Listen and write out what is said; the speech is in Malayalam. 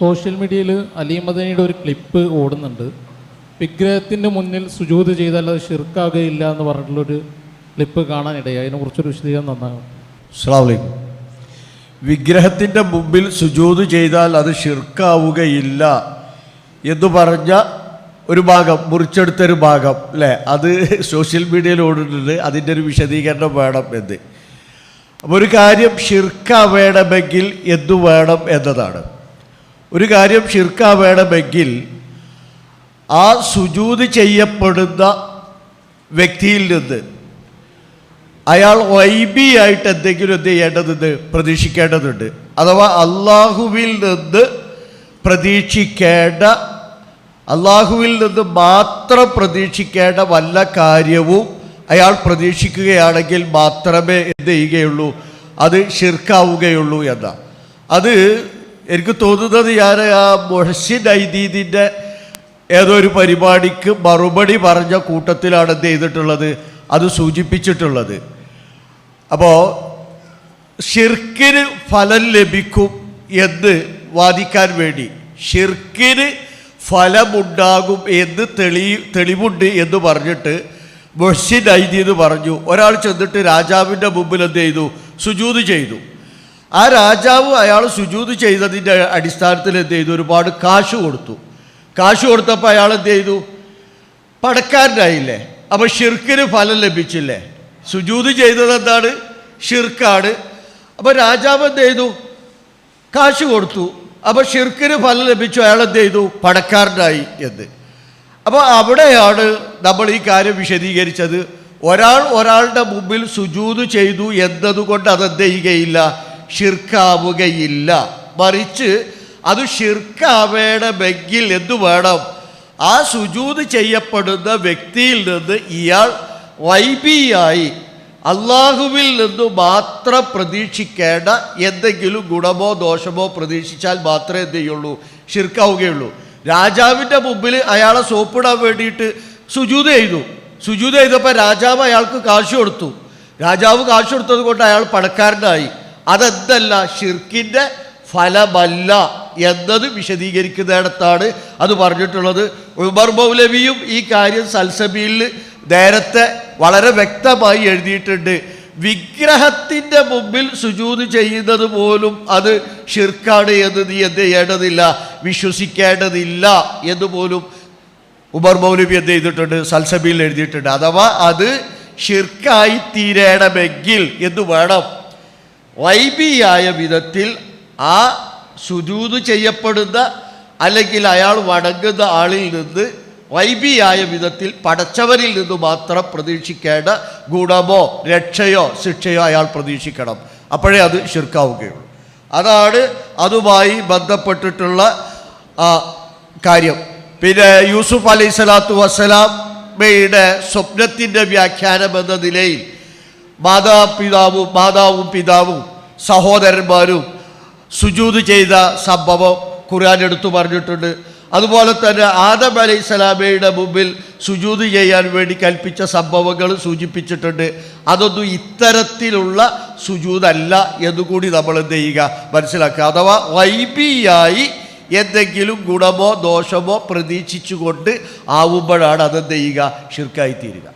സോഷ്യൽ മീഡിയയിൽ അലീമദനിയുടെ ഒരു ക്ലിപ്പ് ഓടുന്നുണ്ട്. വിഗ്രഹത്തിന്റെ മുന്നിൽ സുജൂത് ചെയ്താൽ അത് ഷിർക്കാകുകയില്ല എന്ന് പറഞ്ഞിട്ടുള്ളൊരു ക്ലിപ്പ് കാണാനിടയായി. അതിനെക്കുറിച്ചൊരു വിശദീകരണം നന്നാകും. അസ്സലാമലൈക്കും വിഗ്രഹത്തിന്റെ മുമ്പിൽ സുജൂത് ചെയ്താൽ അത് ഷിർക്കാവുകയില്ല എന്ന് പറഞ്ഞ ഒരു ഭാഗം മുറിച്ചെടുത്തൊരു ഭാഗം അല്ലേ? അത് സോഷ്യൽ മീഡിയയിൽ ഓടുന്നുണ്ട്. അതിന്റെ ഒരു വിശദീകരണം വേണം എന്ന്. അപ്പോൾ ഒരു കാര്യം ഷിർക്ക വേണമെങ്കിൽ എന്തു വേണം എന്നതാണ്. ഒരു കാര്യം ഷിർക്ക വേണമെങ്കിൽ ആ സുജൂത് ചെയ്യപ്പെടുന്ന വ്യക്തിയിൽ നിന്ന് അയാൾ വൈബി ആയിട്ട് എന്തെങ്കിലും എന്ത് ചെയ്യേണ്ടതെന്ന് പ്രതീക്ഷിക്കേണ്ടതുണ്ട്. അഥവാ അള്ളാഹുവിൽ നിന്ന് പ്രതീക്ഷിക്കേണ്ട അള്ളാഹുവിൽ നിന്ന് മാത്രം പ്രതീക്ഷിക്കേണ്ട വല്ല കാര്യവും അയാൾ പ്രതീക്ഷിക്കുകയാണെങ്കിൽ മാത്രമേ എന്ത് ചെയ്യുകയുള്ളൂ? അത് ഷിർക്കാവുകയുള്ളൂ എന്നാണ് അത് എനിക്ക് തോന്നുന്നത് ഞാൻ ആ മൊഹസിൻ ഐദീദിന്റെ ഏതോ ഒരു പരിപാടിക്ക് മറുപടി പറഞ്ഞ കൂട്ടത്തിലാണ് എന്ത് ചെയ്തിട്ടുള്ളത്? അത് സൂചിപ്പിച്ചിട്ടുള്ളത്. അപ്പോൾ ഷിർക്കിന് ഫലം ലഭിക്കും എന്ന് വാദിക്കാൻ വേണ്ടി. ഷിർക്കിന് ഫലമുണ്ടാകും എന്ന് തെളി തെളിവുണ്ട് എന്ന് പറഞ്ഞിട്ട് മൊഹ്സിൻ ഐദി എന്ന് പറഞ്ഞു. ഒരാൾ ചെന്നിട്ട് രാജാവിന്റെ മുമ്പിൽ എന്ത് ചെയ്തു? സുജൂത് ചെയ്തു. ആ രാജാവ് അയാൾ സുജൂത് ചെയ്തതിന്റെ അടിസ്ഥാനത്തിൽ എന്ത് ചെയ്തു? ഒരുപാട് കാശ് കൊടുത്തു. കാശ് കൊടുത്തപ്പോൾ അയാൾ എന്ത് ചെയ്തു? പടക്കാരനായില്ലേ അപ്പോൾ ഷിർക്കിന് ഫലം ലഭിച്ചില്ലേ? സുജൂത് ചെയ്തത് എന്താണ്? ഷിർക്കാണ്. അപ്പോൾ രാജാവ് എന്ത് ചെയ്തു? കാശ് കൊടുത്തു. അപ്പോൾ ഷിർക്കിന് ഫലം ലഭിച്ചു. അയാൾ എന്ത് ചെയ്തു? പടക്കാരനായി എന്ന്. അപ്പോൾ അവിടെയാണ് നമ്മൾ ഈ കാര്യം വിശദീകരിച്ചത്. ഒരാൾ ഒരാളുടെ മുമ്പിൽ സുജൂത് ചെയ്തു എന്നതുകൊണ്ട് അതെന്ത് ചെയ്യുകയില്ല? ഷിർക്കാവുകയില്ല മറിച്ച് അത് ഷിർക്കാവേണമെങ്കിൽ എന്തു വേണം? ആ സുജൂത് ചെയ്യപ്പെടുന്ന വ്യക്തിയിൽ നിന്ന് ഇയാൾ വൈബിയായി. അള്ളാഹുവിൽ നിന്ന് മാത്രം പ്രതീക്ഷിക്കേണ്ട എന്തെങ്കിലും ഗുണമോ ദോഷമോ പ്രതീക്ഷിച്ചാൽ മാത്രമേ എന്ത് ചെയ്യുള്ളൂ? ഷിർക്കാവുകയുള്ളൂ രാജാവിന്റെ മുമ്പിൽ അയാളെ സോപ്പിടാൻ വേണ്ടിയിട്ട് സുജൂത് ചെയ്തു. സുജൂത് ചെയ്തപ്പോൾ രാജാവ് അയാൾക്ക് കാശ് കൊടുത്തു. രാജാവ് കാശ് കൊടുത്തത് കൊണ്ട് അയാൾ പണക്കാരനായി. അതെന്തല്ല? ഷിർക്കിന്റെ ഫലമല്ല എന്നത് വിശദീകരിക്കുന്നിടത്താണ് അത് പറഞ്ഞിട്ടുള്ളത്. ഉമർ മൗലവിയും ഈ കാര്യം സൽസബിയിൽ നേരത്തെ വളരെ വ്യക്തമായി എഴുതിയിട്ടുണ്ട്. വിഗ്രഹത്തിന്റെ മുമ്പിൽ സുജൂത് ചെയ്യുന്നത് പോലും അത് ഷിർക്കാണ് എന്ന് നീ എന്ത് ചെയ്യേണ്ടതില്ല? വിശ്വസിക്കേണ്ടതില്ല എന്ന് പോലും ഉമർ മൗലവി എന്ത് ചെയ്തിട്ടുണ്ട്? സൽസബിയിൽ എഴുതിയിട്ടുണ്ട്. അഥവാ അത് ഷിർക്കായി തീരേണമെങ്കിൽ എന്ന് വേണം? വൈബിയായ വിധത്തിൽ ആ സുജൂത് ചെയ്യപ്പെടുന്ന അല്ലെങ്കിൽ അയാൾ വണങ്ങുന്ന ആളിൽ നിന്ന് വൈബിയായ വിധത്തിൽ പടച്ചവരിൽ നിന്ന് മാത്രം പ്രതീക്ഷിക്കേണ്ട ഗുണമോ രക്ഷയോ ശിക്ഷയോ അയാൾ പ്രതീക്ഷിക്കണം. അപ്പോഴേ അത് ശിർക്കാവുകയുള്ളൂ. അതാണ് അതുമായി ബന്ധപ്പെട്ടിട്ടുള്ള കാര്യം. പിന്നെ യൂസുഫ് അലൈഹി സ്വലാത്തു വസ്സലാമയുടെ സ്വപ്നത്തിന്റെ വ്യാഖ്യാനം എന്ന നിലയിൽ മാതാപിതാവും മാതാവും പിതാവും സഹോദരന്മാരും സുജൂത് ചെയ്ത സംഭവം ഖുർആൻ എടുത്തു പറഞ്ഞിട്ടുണ്ട്. അതുപോലെ തന്നെ ആദം അലൈഹി സ്വലാമയുടെ മുമ്പിൽ സുജൂത് ചെയ്യാൻ വേണ്ടി കൽപ്പിച്ച സംഭവങ്ങൾ സൂചിപ്പിച്ചിട്ടുണ്ട്. അതൊന്നും ഇത്തരത്തിലുള്ള സുജൂതല്ല എന്നുകൂടി നമ്മൾ എന്ത് ചെയ്യുക? മനസ്സിലാക്കുക. അഥവാ വൈബിയായി എന്തെങ്കിലും ഗുണമോ ദോഷമോ പ്രതീക്ഷിച്ചുകൊണ്ട് ആവുമ്പോഴാണ് അതെന്ത് ചെയ്യുക? ഷിർക്കായി തീരുക